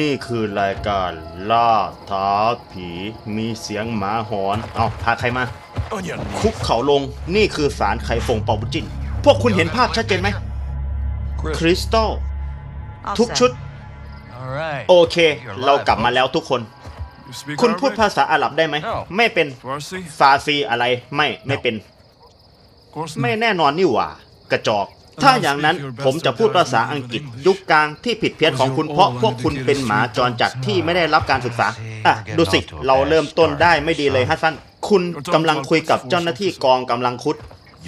นี่คือรายการล่าท้าผีมีเสียงหมาหอน เอาพาใครมา Onion. คุกเขาลงนี่คือสารไข่ฟงเปาบุจิน พวกคุณเห็นภาพชัดเจนไหม คริสตัลทุกชุด All right. โอเค เรากลับมาแล้วทุกคน You speak คุณพูด Arabic? ภาษาอาหรับได้ไหม ไม่เป็น Farsi? ฟาซีอะไรไม่ไม่เป็น Of course ไม่ not. แน่นอนนี่หว่า กระจอก ถ้าอย่างนั้นผมจะพูดภาษาอังกฤษยุคกลางที่ผิดเพี้ยนของคุณเพราะพวกคุณเป็นหมาจรจัดที่ไม่ได้รับการศึกษา อะ ดูสิ เราเริ่มต้นได้ไม่ดีเลยฮัสซัน คุณกำลังคุยกับเจ้าหน้าที่กองกำลังคุด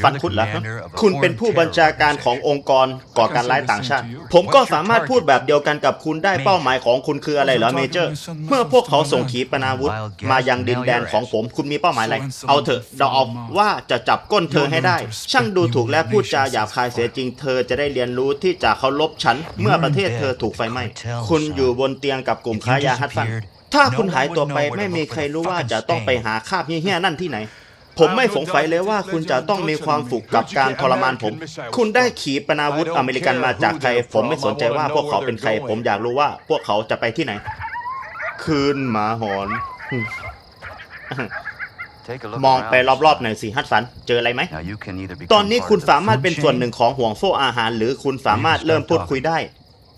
ฟันคุดเหรอฮะคุณเป็นผู้บัญชาการขององค์กรก่อการร้ายต่างชาติ ผมก็สามารถพูดแบบเดียวกันกับคุณได้เป้าหมายของคุณคืออะไรเหรอเมเจอร์ เมื่อพวกเขาส่งขีปนาวุธ มายังดินแดนของผมคุณมีเป้าหมายอะไร เอาเถอะเราเอาว่าจะจับก้นเธอให้ได้ ช่างดูถูกและพูดจาหยาบคายเสียจริงเธอจะได้เรียนรู้ที่จะเคารพฉัน เมื่อประเทศเธอถูกไฟไหม้คุณอยู่บนเตียงกับกลุ่มค้ายาฮัตซันถ้าคุณหายตัวไปไม่มีใครรู้ว่าจะต้องไปหาคราบเหี้ยๆนั่นที่ไหน ผมไม่สงสัยเลยว่าคุณจะต้องมีความฝึกกับการทรมานผม คุณได้ขีปนาวุธอเมริกันมาจากใคร ผมไม่สนใจว่าพวกเขาเป็นใคร ผมอยากรู้ว่าพวกเขาจะไปที่ไหน คืนหมาหอน มองไปรอบๆหน่อยสิฮัตสัน เจออะไรไหมตตออนนนี้นี้คุคุณณสาสามารารถถเป็เป็นนส่ส่ววนนหหนึ่นึ่งงของห่วงโซ่อาหาร หรือคุณสามารถเริ่มพูดคุยได้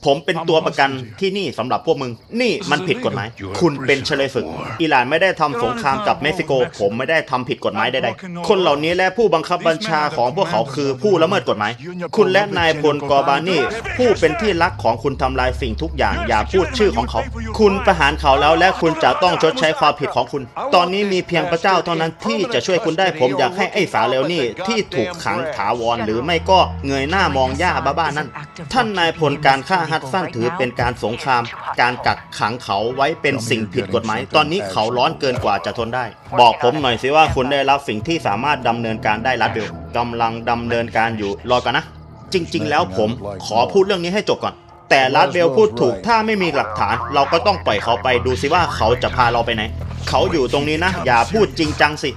ผมเป็นตัวประกันที่นี่สำหรับพวกมึง นี่มันผิดกฎหมาย คุณเป็นเฉลยศึก อิหร่านไม่ได้ทำสงครามกับเม็กซิโก ผมไม่ได้ทำผิดกฎหมายใดๆ คนเหล่านี้และผู้บังคับบัญชาของพวกเขาคือผู้ละเมิดกฎหมาย คุณและนายพลกอบานี่ ผู้เป็นที่รักของคุณทำลายสิ่งทุกอย่าง อย่าพูดชื่อของเขา คุณประหารเขาแล้วและคุณจะต้องชดใช้ความผิดของคุณ ตอนนี้มีเพียงพระเจ้าเท่านั้นที่จะช่วยคุณได้ผมอยากให้ไอ้สาเลวนี่ที่ถูกขังถาวรหรือไม่ก็เงยหน้ามองหญ้าบ้าๆนั่นท่านนายพลการฆ่าฮัตซันถือเป็นการสงคราม การกักขังเขาไว้เป็นสิ่งผิดกฎหมาย ตอนนี้เขาร้อนเกินกว่าจะทนได้ บอกผมหน่อยสิว่าคุณได้รับสิ่งที่สามารถดำเนินการได้รัดเบลกำลังดำเนินการอยู่รอก่อนนะ จริง ๆ แล้วผมขอพูดเรื่องนี้ให้จบก่อน แต่รัดเบลพูดถูกถ้าไม่มีหลักฐาน เราก็ต้องปล่อยเขาไปดูสิว่าเขาจะพาเราไปไหน เขาอยู่ตรงนี้นะ อย่าพูดจริงจังสิ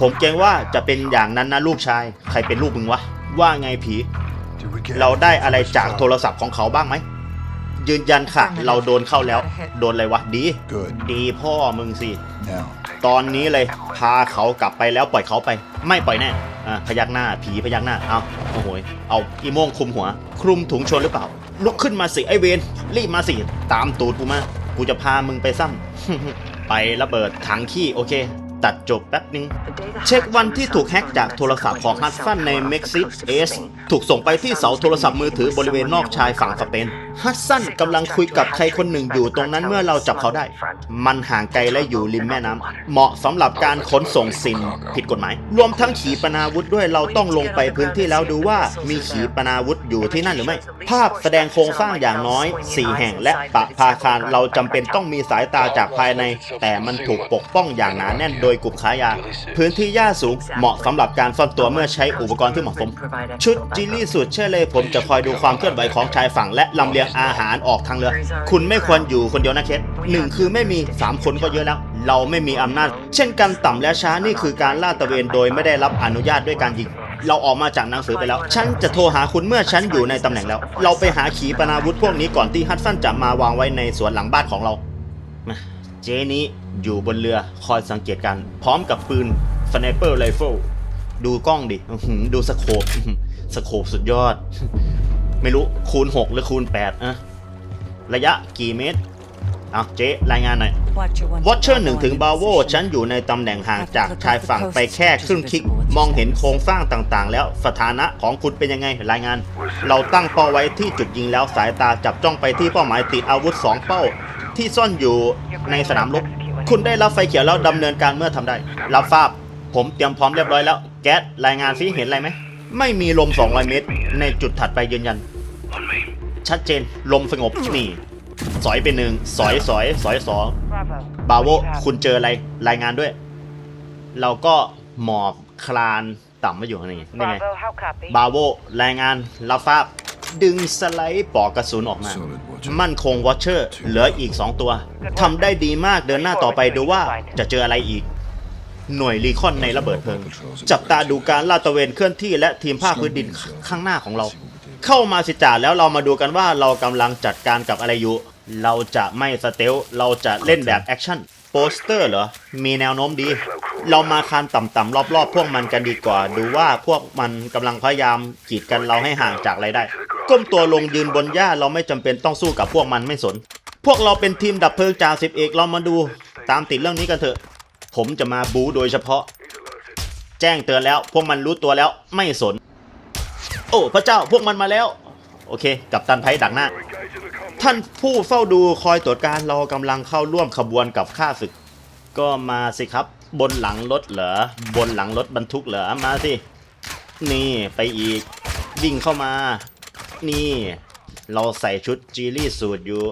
ผมเกรงว่าจะเป็นอย่างนั้นนะลูกชาย ใครเป็นลูกมึงวะ ว่าไงผี เราได้อะไรจากโทรศัพท์ของเขาบ้างไหม ยืนยันค่ะ เราโดนเข้าแล้ว โดนอะไรวะดี Good. ดีพ่อมึงสิ Now, ตอนนี้เลยพาเขากลับไปแล้วปล่อยเขาไป ไม่ปล่อยแน่อะพยักหน้าผีพยักหน้าเอาโอ้โหยเอาอีโม่งคลุมหัว คลุมถุงชนหรือเปล่าลุกขึ้นมาสิไอเวนรีบมาสิตามตูดกูมากูจะพามึงไปซ้ำ ไประเบิดถังขี้โอเค ตัดจบแป๊บนึง เช็ควันที่ถูกแฮ็กจากโทรศัพท์ของฮัตสันในเม็กซิสเอสถูกส่งไปที่เสาโทรศัพท์มือถือบริเวณนอกชายฝั่งสเปนฮัตสันกำลังคุยกับใครคนหนึ่งอยู่ตรงนั้นเมื่อเราจับเขาได้ มันห่างไกลและอยู่ริมแม่น้ำเหมาะสำหรับการขนส่งสิ่งผิดกฎหมาย รวมทั้งขีปนาวุธด้วยเราต้องลงไปพื้นที่แล้วดูว่ามีขีปนาวุธอยู่ที่นั่นหรือไม่ ภาพแสดงโครงสร้างอย่างน้อย 4 แห่งและปะพาคารเราจำเป็นต้องมีสายตาจากภายใน แต่มันถูกปกป้องอย่างหนาแน่นโดยกลุ่มค้ายา พื้นที่หญ้าสูงเหมาะสำหรับการซ่อนตัวเมื่อใช้อุปกรณ์ที่เหมาะสม ชุดจิลลี่สุดเชื่อเลยผมจะคอยดูความเคลื่อนไหวของชายฝั่งและลำเลียงอาหารออกทางเรือ คุณไม่ควรอยู่คนเดียวนะเคสหนึ่งคือไม่มี 3 คนก็เยอะแล้ว เราไม่มีอำนาจ เช่นกันต่ำและช้านี่คือการลาดตระเวนโดยไม่ได้รับอนุญาตด้วยการยิงเราออกมาจากหนังสือไปแล้ว ฉันจะโทรหาคุณเมื่อฉันอยู่ในตำแหน่งแล้ว เราไปหาขีปนาวุธพวกนี้ก่อนที่ฮัตสันจะมาวางไว้ในสวนหลังบ้านของเรามาเจนี้ อยู่บนเรือคอยสังเกตการณ์พร้อมกับปืนสไนเปอร์ไรเฟิลดูกล้องดิอื้อหือดูสโคปอื้อหือสโคปสุดยอด ไม่รู้คูณ 6 หรือคูณ 8อะระยะกี่เมตรเอาเจ๊รายงานหน่อยวอชเชอร์หนึ่งถึงบาโวฉันอยู่ในตำแหน่งห่างจากชายฝั่งไปแค่ครึ่งคลิก มองเห็นโครงสร้างต่างๆ แล้วสถานะของคุณเป็นยังไงรายงาน เราตั้งเป้าไว้ที่จุดยิงแล้วสายตาจับจ้องไปที่เป้าหมายติดอาวุธ 2 เป้า ที่ซ่อนอยู่ในสนามรบ คุณได้รับไฟเขียวแล้วดำเนินการเมื่อทำได้ รับทราบ ผมเตรียมพร้อมเรียบร้อยแล้ว แก๊สรายงานซิเห็นอะไรไหม ไม่มีลม 200 เมตร ในจุดถัดไปยืนยัน ชัดเจน ลมสงบนี่ สอยไปหนึ่งสอยสอยสอยสองบาโว คุณเจออะไร รายงานด้วย เราก็หมอบคลานต่ำมาอยู่ข้างในนี่ไงบาโว รายงาน รับทราบ ดึงสไลด์ปลอกกระสุนออกมา Solid Watcher. มั่นคงวอชเชอร์ เหลืออีก 2 ตัวทำได้ดีมากเดินหน้าต่อไปดูว่าจะเจออะไรอีก หน่วยรีคอนในระเบิดเพลิง จับตาดูการลาดตระเวนเคลื่อนที่และทีมภาคพื้นดินข้างหน้าของเรา เข้ามาสิจ่าแล้วเรามาดูกันว่าเรากำลังจัดการกับอะไรอยู่ เราจะไม่สเตลเราจะเล่นแบบแอคชั่น โปสเตอร์เหรอ มีแนวโน้มดี เรามาคานต่ำๆรอบๆ พวกมันกันดีกว่า ดูว่าพวกมันกำลังพยายามกีดกันเราให้ห่างจากอะไรได้ ก้มตัวลงยืนบนหญ้าเราไม่จำเป็นต้องสู้กับพวกมันไม่สน พวกเราเป็นทีมดับเพลิงจ่าสิบเอกเรามาดูตามติดเรื่องนี้กันเถอะ ผมจะมาบูโดยเฉพาะ แจ้งเตือนแล้ว พวกมันรู้ตัวแล้วไม่สน โอ้พระเจ้าพวกมันมาแล้ว โอเค กับตันไพดักหน้า ท่านผู้เฝ้าดูคอยตรวจการเรากำลังเข้าร่วมขบวนกับข้าศึก ก็มาสิครับ บนหลังรถเหรอบนหลังรถบรรทุกเหรอมาสิ นี่ไปอีกวิ่งเข้ามา นี่ เราใส่ชุดจีรี่สูตรอยู่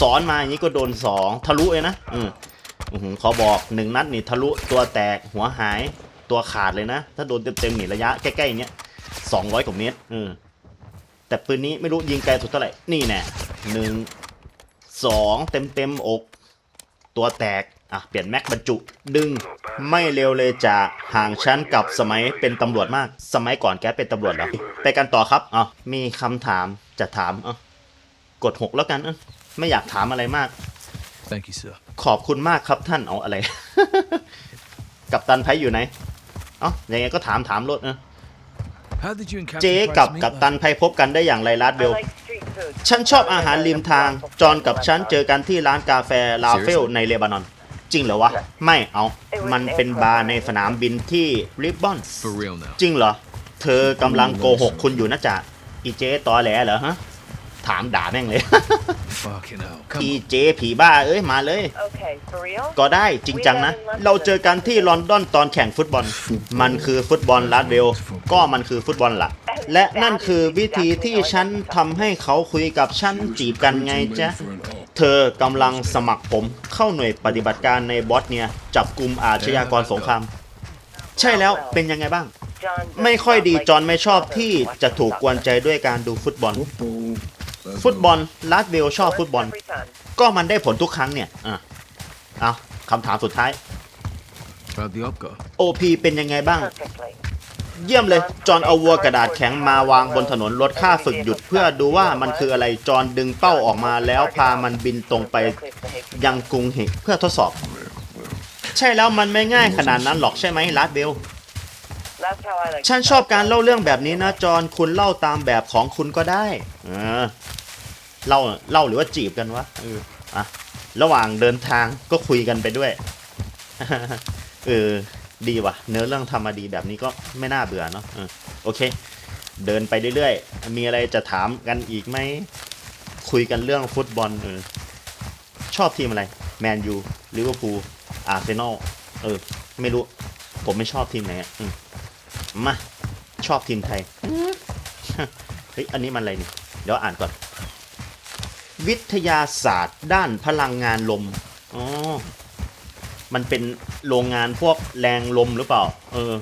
สอนมาอย่างนี้ก็โดนสองทะลุเลยนะอืมอื้อหือเขาบอกหนึ่งนัดนี่ทะลุตัวแตกหัวหายตัวขาดเลยนะ ถ้าโดนเต็มๆนี่ระยะใกล้ๆเนี้ยสองร้อยกว่าเมตรอืมแต่ปืนนี้ไม่รู้ยิงไกลสุดเท่าไหร่ นี่แน่ หนึ่งสองเต็มเต็มๆอก ตัวแตก อะ เปลี่ยนแม็กบรรจุ ดึง ไม่เร็วเลยจะห่างชั้นกับสมัยเป็นตำรวจมาก สมัยก่อนแกเป็นตำรวจเหรอ ไปกันต่อครับอะมีคำถามจะถามอะกดหกแล้วกันอะไม่อยากถามอะไรมาก Thank you, sir. ขอบคุณมากครับท่านเอาอะไร กับตันไพอยู่ไหนเอ้ายังไงก็ถามถามรถนะ How did you and Captain เจ๊ Price กับ meet กับ last ตันไพพบกันได้อย่างไรลาดเบล I like street food. ฉันชอบอาหารริมทาง จอห์นกับฉันเจอกันที่ร้านกาแฟลาเฟลในเลบานอน จริงเหรอวะ ไม่เอา มันเป็นบาร์ในสนามบินที่ริบบอน For real now. จริงเหรอ เธอกำลังโกหกคุณอยู่นะจ๊ะ อีเจ๊ตอแหลเหรอฮะ ถามด่าแม่งเลย Fucking hell. อี Come on. เจ๊ผีบ้าเอ้ยมาเลย Okay, for real? ก็ได้จริงจังนะ เราเจอกันที่ลอนดอนตอนแข่งฟุตบอล มันคือฟุตบอลลาดเวลก็มันคือฟุตบอลละ และนั่นคือวิธีที่ฉันทำให้เขาคุยกับฉันจีบกันไงจ๊ะ เธอกำลังสมัครผมเข้าหน่วยปฏิบัติการในบอสเนียจับกลุ่มอาชญากรสงคราม ใช่แล้วเป็นยังไงบ้าง John ไม่ค่อยดีจอห์นไม่ชอบที่จะถูกกวนใจด้วยการดูฟุตบอล ฟุตบอลลาดเวลชอบฟุตบอล Every time. ก็มันได้ผลทุกครั้งเนี่ยอะเอาคำถามสุดท้าย How'd the op go? OP เป็นยังไงบ้าง Perfectly. เยี่ยมเลย จอห์นเอาวัวกระดาษแข็งมาวางบนถนนรถค่าฝึกหยุดเพื่อดูว่ามันคืออะไร จอห์นดึงเป้าออกมาแล้วพามันบินตรงไปยังกรุงเฮกเพื่อทดสอบ ใช่แล้วมันไม่ง่ายขนาดนั้นหรอกใช่ไหมลาดเบล ฉันชอบการเล่าเรื่องแบบนี้นะจอห์นคุณเล่าตามแบบของคุณก็ได้เออเล่าเล่าหรือว่าจีบกันวะเอออะระหว่างเดินทางก็คุยกันไปด้วย เออ ดีว่ะ เนื้อเรื่องทำมาดีแบบนี้ก็ไม่น่าเบื่อเนาะโอเค เดินไปเรื่อยๆ มีอะไรจะถามกันอีกไหม คุยกันเรื่องฟุตบอลเออชอบทีมอะไร แมนยู ลิเวอร์พูล อาร์เซนอล เออ ไม่รู้ ผมไม่ชอบทีมไหนอะอืมมา ชอบทีมไทย เฮ้ย อันนี้มันอะไรนี่ เดี๋ยวอ่านก่อน วิทยาศาสตร์ด้านพลังงานลม อ๋อ มันเป็นโรงงานพวกแรงลมหรือเปล่า เออ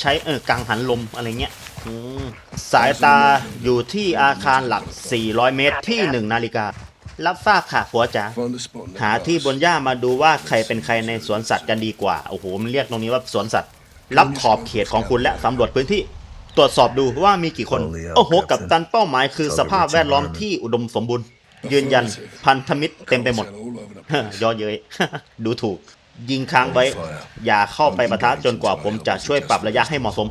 ใช้เออกังหันลมอะไรเงี้ยสายตาอยู่ที่อาคารหลัก 400 เมตรที่ 1 นาฬิกา รับทราบค่ะผัวจ๋าหาที่บนหญ้ามาดูว่าใครเป็นใครในสวนสัตว์กันดีกว่า โอ้โห มันเรียกตรงนี้ว่าสวนสัตว์ รับขอบเขตของคุณและสำรวจพื้นที่ ตรวจสอบดูว่ามีกี่คน โอ้โห กับตันเป้าหมายคือสภาพแวดล้อมที่อุดมสมบูรณ์ ยืนยันพันธมิตรเต็มไปหมดย่อเย้ยดูถูก ยิงค้างไว้ อย่าเข้าไปประทะจนกว่าผมจะช่วยปรับระยะให้เหมาะสม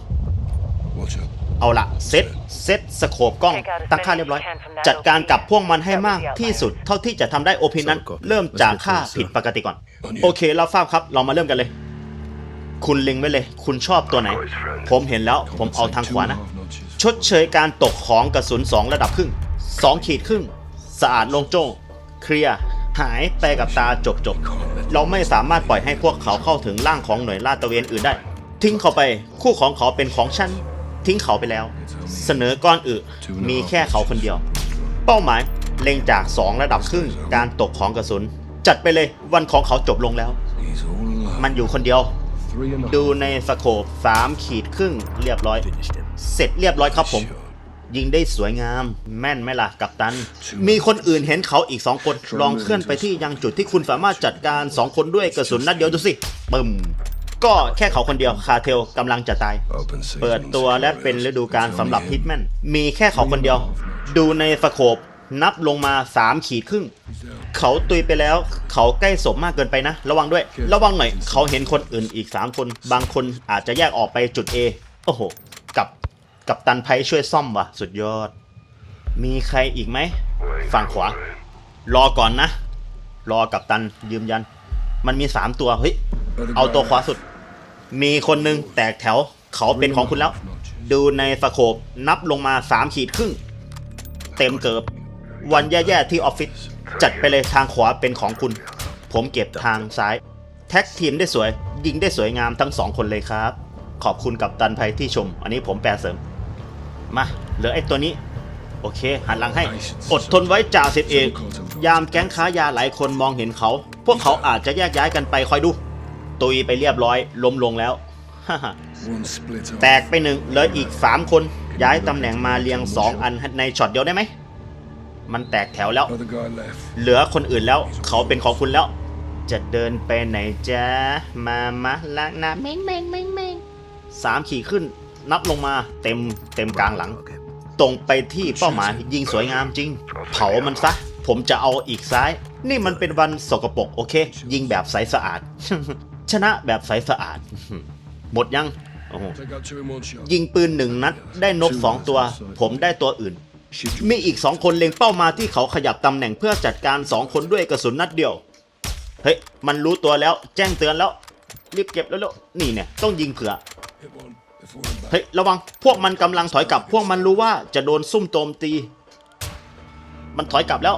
เอาละเซตเซตสโคปกล้องตั้งค่าเรียบร้อย จัดการกับพวกมันให้มากที่สุด เท่าที่จะทำได้โอพีนั้น เริ่มจากค่าผิดปกติก่อน โอเคเราทราบครับ เรามาเริ่มกันเลย คุณเล็งไว้เลย คุณชอบตัวไหน ผมเห็นแล้วผมเอาทางขวานะ ชดเชยการตกของกระสุน 2 ระดับครึ่ง2ขีดครึ่ง สะอาดโลงโจง เคลียร์ หายไปกับตาจบจบ เราไม่สามารถปล่อยให้พวกเขาเข้าถึงร่างของหน่วยลาดตระเวนอื่นได้ ทิ้งเขาไป คู่ของเขาเป็นของฉัน ทิ้งเขาไปแล้ว เสนอก้อนอึมีแค่เขาคนเดียว เป้าหมายเล็งจาก 2 ระดับครึ่งการตกของกระสุน จัดไปเลยวันของเขาจบลงแล้ว มันอยู่คนเดียว ดูในสโคป3ขีดครึ่งเรียบร้อย เสร็จเรียบร้อยครับผม ยิงได้สวยงาม แม่นไหมล่ะกัปตัน มีคนอื่นเห็นเขาอีกสองคน ลองเคลื่อนไปที่ยังจุดที่คุณสามารถจัดการสองคนด้วยกระสุนนัดเดียวดูสิปึ้มก็แค่เขาคนเดียวคาเทลกำลังจะตาย เปิดตัวและเป็นฤดูกาลสำหรับฮิตแมนมีแค่เขาคนเดียว ดูในสโคปนับลงมา 3 ขีดครึ่ง เขาตุยไปแล้ว เขาใกล้สมมากเกินไปนะ ระวังด้วย ระวังหน่อย เขาเห็นคนอื่นอีก 3 คน บางคนอาจจะแยกออกไปจุด A โอ้โห กับ กับตันไพช่วยซ่อมว่ะ สุดยอด มีใครอีกไหม ฝั่งขวา รอก่อนนะ รอกับตันยืมยัน มันมี3ตัว เฮ้ย เอาตัวขวาสุด มีคนหนึ่งแตกแถว เขาเป็นของคุณแล้ว ดูในสโคปนับลงมา3ขีดครึ่ง เต็มเกิบ วันแย่ๆที่ออฟฟิศ จัดไปเลยทางขวาเป็นของคุณ ผมเก็บทางซ้าย แท็กทีมได้สวย ยิงได้สวยงามทั้งสองคนเลยครับ ขอบคุณกับตันภัยที่ชม อันนี้ผมแปลเสริม มา เหลือไอ้ตัวนี้ โอเค หันหลังให้ อดทนไว้จ่าสิบเองยามแก๊งค้ายาหลายคนมองเห็นเขา พวกเขาอาจจะแยกย้ายกันไปคอยดู ตุยไปเรียบร้อย ล้มลงแล้วฮ่าฮ่า One split off. แตกไปหนึ่งเหลืออีก3คน ย้ายตำแหน่งมาเรียง2อันในช็อตเดียวได้ไหม มันแตกแถวแล้ว Other guy left. เหลือคนอื่นแล้ว เขาเป็นของคุณแล้ว จะเดินไปไหนจ๊ะ มามาละนะเม้งเม้งเม้งเม้งสามขี่ขึ้น นับลงมาเต็มเต็มกลางหลัง ตรงไปที่เป้าหมายยิงสวยงามจริง เผามันซะ ผมจะเอาอีกซ้าย นี่มันเป็นวันสกปรกโอเค ยิงแบบใสสะอาด ชนะแบบใสสะอาด หมดยังโอ้โห Take out two in one shot. ยิงปืนหนึ่งนัดได้นกสองตัว ผมได้ตัวอื่น มีอีกสองคนเล็งเป้ามาที่เขาขยับตำแหน่งเพื่อจัดการสองคนด้วยกระสุนนัดเดียว เฮ้ย มันรู้ตัวแล้ว แจ้งเตือนแล้ว รีบเก็บแล้วแล้วนี่เนี่ย ต้องยิงเผื่อ เฮ้ยระวังพวกมันกำลังถอยกลับ พวกมันรู้ว่าจะโดนซุ่มโจมตี มันถอยกลับแล้ว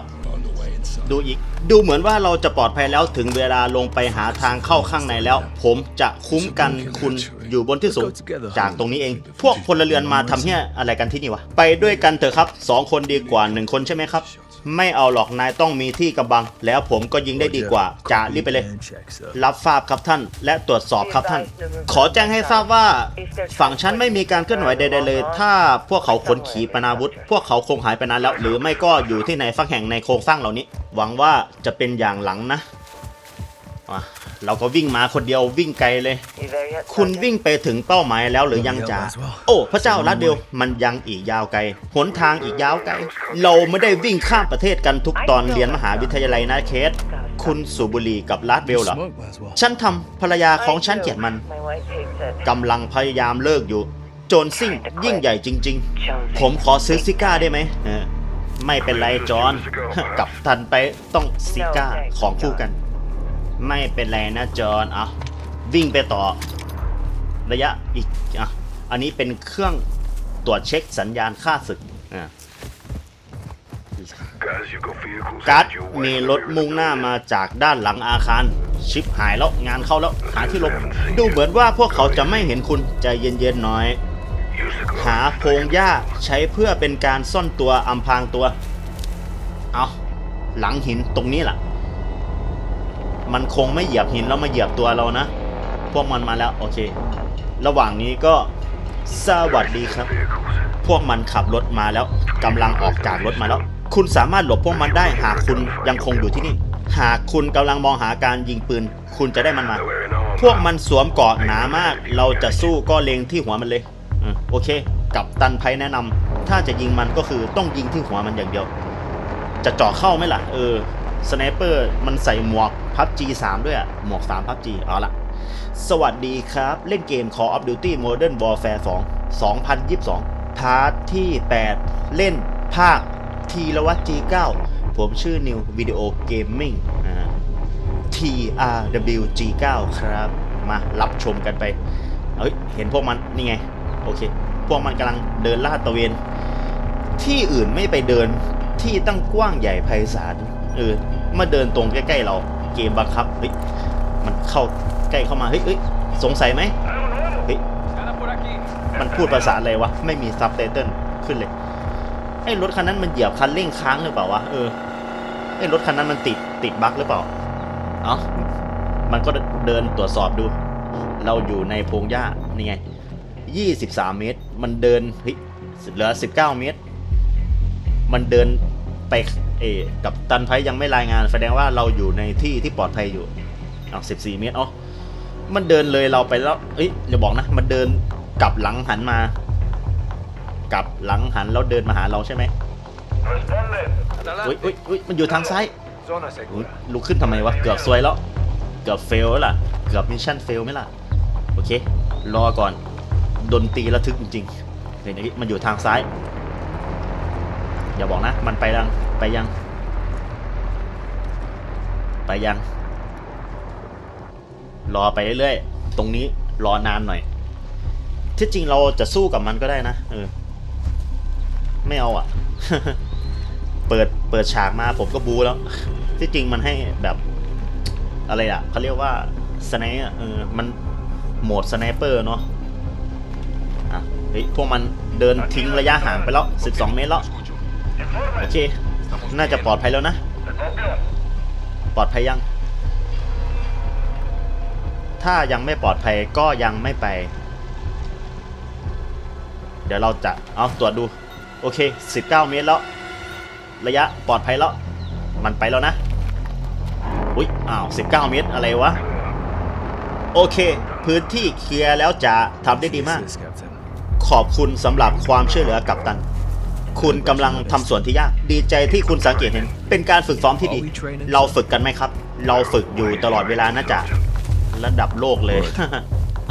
ดูอีก ดูเหมือนว่าเราจะปลอดภัยแล้วถึงเวลาลงไปหาทางเข้าข้างในแล้ว ผมจะคุ้มกันคุณอยู่บนที่สูงจากตรงนี้เอง พวกพลเรือนมาทำเฮี้ยอะไรกันที่นี่วะ ไปด้วยกันเถอะครับสองคนดีกว่าหนึ่งคนใช่ไหมครับ ไม่เอาหรอกนายต้องมีที่กำบัง แล้วผมก็ยิงได้ดีกว่าจะรีบไปเลย รับทราบครับท่านและตรวจสอบครับท่าน ขอแจ้งให้ทราบว่า ฝั่งฉันไม่มีการเคลื่อนไหวใดๆเลย ถ้าพวกเขาขนขีปนาวุธ พวกเขาคงหายไปนานแล้ว หรือไม่ก็อยู่ที่ไหนสักแห่งในโครงสร้างเหล่านี้ หวังว่าจะเป็นอย่างหลังนะ อะเราก็วิ่งมาคนเดียววิ่งไกลเลย You there yet? คุณ Sergeant? วิ่งไปถึงเป้าหมายแล้วหรือยังจ่าโอ้ พระเจ้าลัดเดียวมันยังอีกยาวไกลหนทางอีกยาวไกล เราไม่ได้วิ่งข้ามประเทศกันทุกตอนเรียนมหาวิทยาลัยนะเคส คุณสูบบุหรีกับลาดเบลเหรอ Smoke Laswell. ฉันทำภรรยาของฉันเกลียดมัน My wife hates it. กำลังพยายามเลิกอยู่ โจรซิ่งยิ่งใหญ่จริงๆ Jonesy. ผมขอซื้อซิก้าได้ไหมเออไม่เป็นไรจอนกลับทันไปต้องซิก้าของคู่กัน ไม่เป็นไรนะจอนเอาวิ่งไปต่อ ระยะอีกอะอันนี้เป็นเครื่องตรวจเช็คสัญญาณค่าศึกอะการ์ดมีรถมุ่งหน้ามาจากด้านหลังอาคาร ชิปหายแล้วงานเข้าแล้วหาที่หลบดูเหมือนว่าพวกเขาจะไม่เห็นคุณใจเย็นๆหน่อย หาโพงหญ้าใช้เพื่อเป็นการซ่อนตัวอำพรางตัว เอาหลังหินตรงนี้ล่ะ มันคงไม่เหยียบหินแล้วมาเหยียบตัวเรานะ พวกมันมาแล้วโอเค ระหว่างนี้ก็สวัสดีครับ พวกมันขับรถมาแล้วกำลังออกจากรถมาแล้ว คุณสามารถหลบพวกมันได้หากคุณยังคงอยู่ที่นี่ หากคุณกำลังมองหาการยิงปืน คุณจะได้มันมา พวกมันสวมเกาะหนามาก เราจะสู้ก็เล็งที่หัวมันเลยอโอเค กับตันไพแนะนำถ้าจะยิงมันก็คือต้องยิงที่หัวมันอย่างเดียว จะเจาะเข้าไหมล่ะ เออ สไนเปอร์มันใส่หมวกพับ G3 ด้วยอะหมวก3พับ G เอาละสวัสดีครับ เล่นเกม Call of Duty Modern Warfare 2 2022 พาร์ทที่ 8 เล่นภาคทีละวัต G9 ผมชื่อนิววิดีโอเกมมิ่งอ TRWG9 ครับ มารับชมกันไปเอ้ย เห็นพวกมัน นี่ไง โอเค พวกมันกำลังเดินลาดตะเวน ที่อื่นไม่ไปเดินที่ตั้งกว้างใหญ่ไพศาล เออมาเดินตรงใกล้ๆเราเกมบังคับเฮ้ยมันเข้าใกล้เข้ามาเฮ้ยเฮ้ยสงสัยไหมเฮ้ยมันพูดภาษาอะไรวะไม่มีซับไตเติลขึ้นเลยไอ้รถคันนั้นมันเหยียบคันเร่งค้างหรือเปล่าวะเออไอ้รถคันนั้นมันติดติดบั๊กหรือเปล่าเอ้ามันก็เดินตรวจสอบดู เราอยู่ในพงหญ้านี่ไง23 เมตร มันเดินเฮ้ยเหลือ 19 เมตร มันเดินไป เอกับตันไพยังไม่รายงาน แสดงว่าเราอยู่ในที่ที่ปลอดภัยอยู่อ้าว14เมตรอ๋อมันเดินเลยเราไปแล้วเอ้ยอย่าบอกนะ มันเดินกลับหลังหันมา กลับหลังหันแล้วเดินมาหาเราใช่ไหมอุ้ยอุ้ยอุ้ยมันอยู่ทางซ้ายลุกขึ้นทำไมวะ เกือบซวยแล้ว เกือบเฟลแล้วล่ะ เกือบมิชชั่นเฟลไหมล่ะ โอเค รอก่อน ดนตรีระทึกจริงๆเดี๋ยวนี้มันอยู่ทางซ้าย อย่าบอกนะ มันไปยัง ไปยัง ไปยัง รอไปเรื่อยๆ ตรงนี้รอนานหน่อย ที่จริงเราจะสู้กับมันก็ได้นะ เออ ไม่เอาอะ เปิด เปิดฉากมาผมก็บูแล้ว ที่จริงมันให้แบบอะไรอะเขาเรียกว่าสไนอะเออ มันโหมดสไนเปอร์เนาะอะเฮ้ยพวกมันเดินทิ้งระยะห่างไปแล้ว 12 เมตรแล้ว โอเค น่าจะปลอดภัยแล้วนะ ปลอดภัยยัง ถ้ายังไม่ปลอดภัยก็ยังไม่ไป เดี๋ยวเราจะเอาตรวจดู โอเค 19 เมตรแล้ว ระยะปลอดภัยแล้ว มันไปแล้วนะ อุ้ยอ้าว 19 เมตรอะไรวะ โอเค พื้นที่เคลียร์แล้วจะทำได้ดีมาก ขอบคุณสำหรับความช่วยเหลือกับตัน คุณกำลังทำส่วนที่ยาก ดีใจที่คุณสังเกตเห็น เป็นการฝึกซ้อมที่ดี เราฝึกกันไหมครับ เราฝึกอยู่ตลอดเวลานะจ๊ะระดับโลกเลย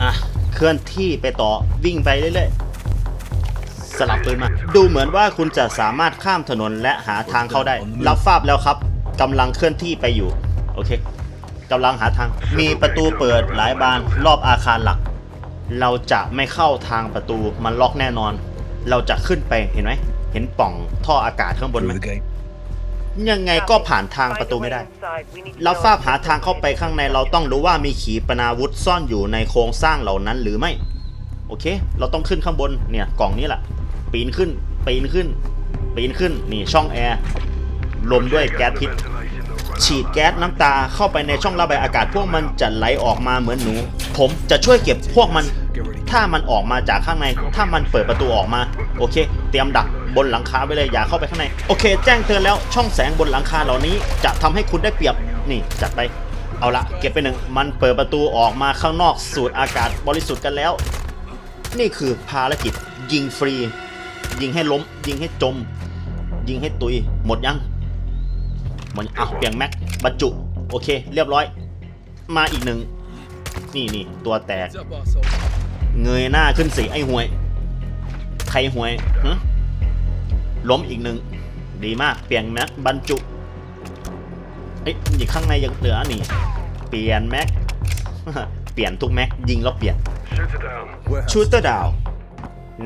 อะ เคลื่อนที่ไปต่อ วิ่งไปเรื่อยๆ สลับปืนมา ดูเหมือนว่าคุณจะสามารถข้ามถนนและหาทางเข้าได้ รับทราบแล้วครับกำลังเคลื่อนที่ไปอยู่ โอเคกำลังหาทาง มีประตูเปิดหลายบานรอบอาคารหลัก เราจะไม่เข้าทางประตูมันล็อกแน่นอน เราจะขึ้นไปเห็นไหม เห็นปล่องท่ออากาศข้างบนไหม Through the gate. ยังไงก็ผ่านทางประตูไม่ได้ เราทราบหาทางเข้าไปข้างในเราต้องรู้ว่ามีขีปนาวุธซ่อนอยู่ในโครงสร้างเหล่านั้นหรือไม่ โอเค เราต้องขึ้นข้างบนเนี่ยกล่องนี้แหละปีนขึ้นปีนขึ้นปีนขึ้นนี่ช่องแอร์ลมด้วยแก๊สพิษฉีดแก๊สน้ำตาเข้าไปในช่องระบายอากาศพวกมันจะไหลออกมาเหมือนหนู ผมจะช่วยเก็บพวกมัน ถ้ามันออกมาจากข้างใน ถ้ามันเปิดประตูออกมา โอเค เตรียมดัก บนหลังคาไว้เลยอย่าเข้าไปข้างในโอเค แจ้งเตือนแล้วช่องแสงบนหลังคาเหล่านี้ จะทำให้คุณได้เปรียบนี่จัดไปเอาละเก็บไปหนึ่งมันเปิดประตูออกมาข้างนอกสูดอากาศบริสุทธิ์กันแล้ว นี่คือภารกิจยิงฟรี ยิงให้ล้ม ยิงให้จม ยิงให้ตุย หมดยังหมดอ้าเปลี่ยนแม็กบรรจุ โอเค เรียบร้อย มาอีกหนึ่งนี่นี่ตัวแตก เงยหน้าขึ้นสิไอ้หวย ใครหวยฮะ ล้มอีกหนึ่งดีมาก เปลี่ยนแม็กบรรจุเอ้ยอยู่ข้างในยังเหลือนี่ เปลี่ยนแม็ก เปลี่ยนทุกแม็กยิงแล้วเปลี่ยน Shoot it down. Warehouse. ชูเตอร์ดาว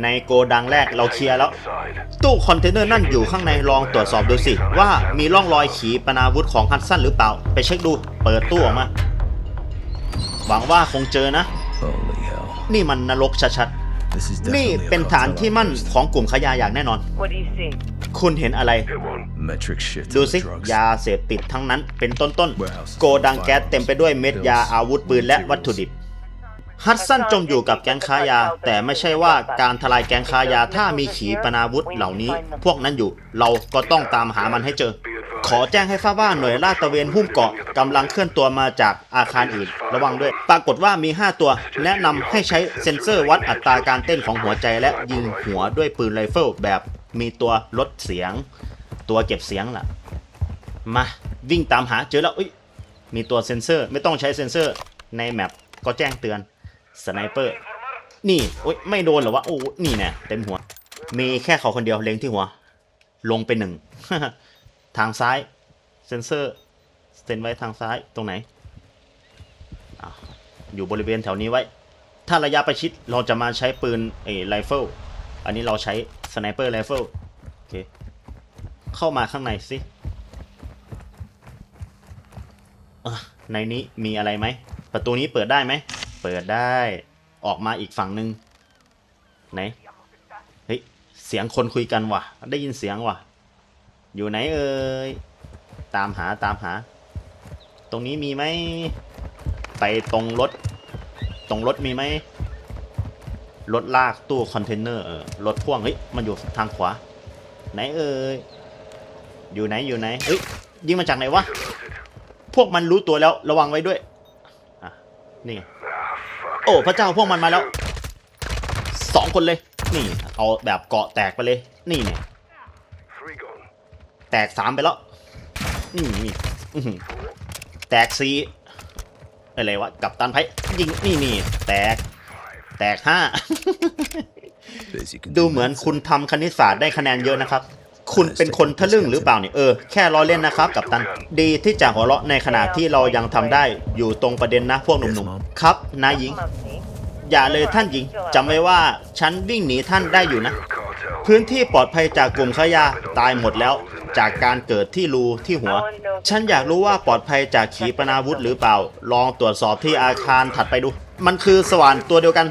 ในโกดังแรกเราเคลียร์แล้ว Inside. ตู้คอนเทนเนอร์นั่นอยู่ข้างในลองตรวจสอบดูสิ ว่ามีร่องรอยขีปนาวุธของฮัตสันหรือเปล่า ไปเช็คดู เปิดตู้ออกมา หวังว่าคงเจอนะ Holy hell. นี่มันนรกชัด This is ๆ นี่ definitely a เป็นฐาน cartel ที่มั่น outpost. ของกลุ่มขายาอย่างแน่นอน What do you see? คุณเห็นอะไร Hit one. Metric shit. ดู to the สิ drugs. ยาเสพติดทั้งนั้น เป็นต้น Warehouses ๆโกดังแก๊สเต็มไปด้วยเม็ดยาอาวุธปืนและวัตถุดิบ ฮัตสันจมอยู่กับแก๊งค้ายา แต่ไม่ใช่ว่าการทลายแก๊งค้ายาถ้ามีขีปนาวุธเหล่านี้ พวกนั้นอยู่ เราก็ต้องตามหามันให้เจอ ขอแจ้งให้ทราบว่าหน่วยลาดตระเวนหุ้มเกาะกำลังเคลื่อนตัวมาจากอาคารอื่น ระวังด้วย ปรากฏว่ามี 5 ตัว แนะนำให้ใช้เซ็นเซอร์วัดอัตราการเต้นของหัวใจและยิงหัวด้วยปืนไรเฟิลแบบมีตัวลดเสียง ตัวเก็บเสียงล่ะ มาวิ่งตามหาเจอแล้วอุ้ยมีตัวเซ็นเซอร์ไม่ต้องใช้เซ็นเซอร์ในแมปก็แจ้งเตือนสไนเปอร์นี่โอ้ยไม่โดนหรอวะโอ้นี่แน่เต็มหัว มีแค่เขาคนเดียวเล็งที่หัว ลงไปหนึ่ง ทางซ้าย เซ็นเซอร์เซ็นไว้ทางซ้ายตรงไหนออยู่บริเวณแถวนี้ไว้ ถ้าระยะประชิดเราจะมาใช้ปืนเอไรเฟิลอันนี้เราใช้สไนเปอร์ไรเฟิลโอเคเข้ามาข้างในสิในนี้มีอะไรไหม ประตูนี้เปิดได้ไหม เปิดได้ ออกมาอีกฝั่งหนึ่งไหน เฮ้ย เสียงคนคุยกันว่ะ ได้ยินเสียงว่ะ อยู่ไหนเอ่ย ตามหาตามหา ตรงนี้มีไหม ไปตรงรถ ตรงรถมีไหม รถลากตู้คอนเทนเนอร์เออ รถพ่วง เฮ้ย มันอยู่ทางขวา ไหนเอ่ย อยู่ไหนอยู่ไหน เฮ้ย ยิงมาจากไหนวะ พวกมันรู้ตัวแล้ว ระวังไว้ด้วย อะ นี่ โอ้ พระเจ้าพวกมันมาแล้ว สองคนเลย นี่ เอาแบบเกาะแตกไปเลย นี่เนี่ย แตกสามไปแล้วนี่นี่อื้อหือแตกสี่อะไรวะ กับตันไพยิงนี่นี่แตก แตกห้า Basic ดูเหมือนคุณทำคณิตศาสตร์ได้คะแนนเยอะนะครับ คุณเป็นคนทะลึ่งหรือเปล่าเนี่ยเออ แค่ล้อเล่นนะครับ กับตัน ดีที่จะหัวเราะในขณะที่เรายังทำได้อยู่ตรงประเด็นนะพวกหนุ่มๆ ครับ นายหญิง Mumsy. อย่าเลยท่านหญิงจำไว้ว่าฉันวิ่งหนีท่านได้อยู่นะ Of cartel. พื้นที่ปลอดภัยจากกลุ่มขายาตายหมดแล้ว จากการเกิดที่รูที่หัว ฉันอยากรู้ว่าปลอดภัยจากขีปนาวุธหรือเปล่า ลองตรวจสอบที่อาคารถัดไปดู มันคือสว่านตัวเดียวกัน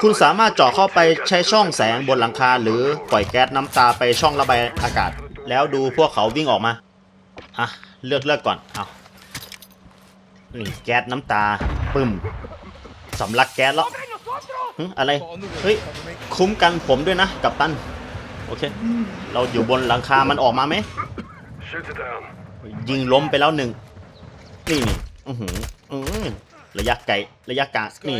คุณสามารถเจาะเข้าไปใช้ช่องแสงบนหลังคา หรือปล่อยแก๊สน้ำตาไปช่องระบายอากาศ แล้วดูพวกเขาวิ่งออกมา อะ เลือกเลือกก่อนเอานี่แก๊สน้ำตาปึ้มสำลักแก๊สแล้วอะไร เฮ้ย คุ้มกันผมด้วยนะ กับตัน โอเค เราอยู่บนหลังคา มันออกมาไหม Shoot it down. ยิงล้มไปแล้วหนึ่ง นี่นี่อือหืออือระยะไกล ระยะกลางนี่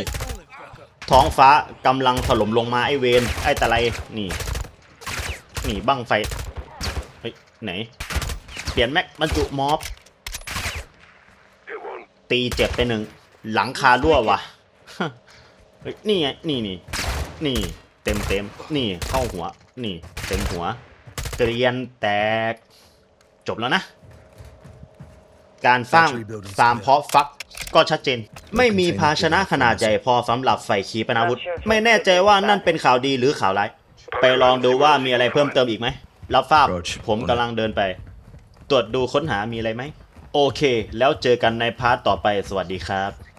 ท้องฟ้ากำลังถล่มลงมาไอเวนไอตะไลนี่ นี่บั้งไฟ เฮ้ย ไหน เปลี่ยนแม็กบรรจุมอบ Hit one. ตีเจ็บไปหนึ่ง หลังคารั่วว่ะเฮ้ยนี่ไง นี่นี่ นี่เต็มเต็มนี่เข้าหัว นี่เต็มหัวเกรียนแตก จบแล้วนะ การสร้างตามเพาะฟักก็ชัดเจน ไม่มีภาชนะขนาดใหญ่พอสำหรับใส่ขีปนาวุธ ไม่แน่ใจว่านั่นเป็นข่าวดีหรือข่าวร้าย ไปลองดูว่ามีอะไรเพิ่มเติมอีกไหม รับทราบผมกำลังเดินไป ตรวจดูค้นหามีอะไรไหม โอเค แล้วเจอกันในพาร์ทต่อไปสวัสดีครับ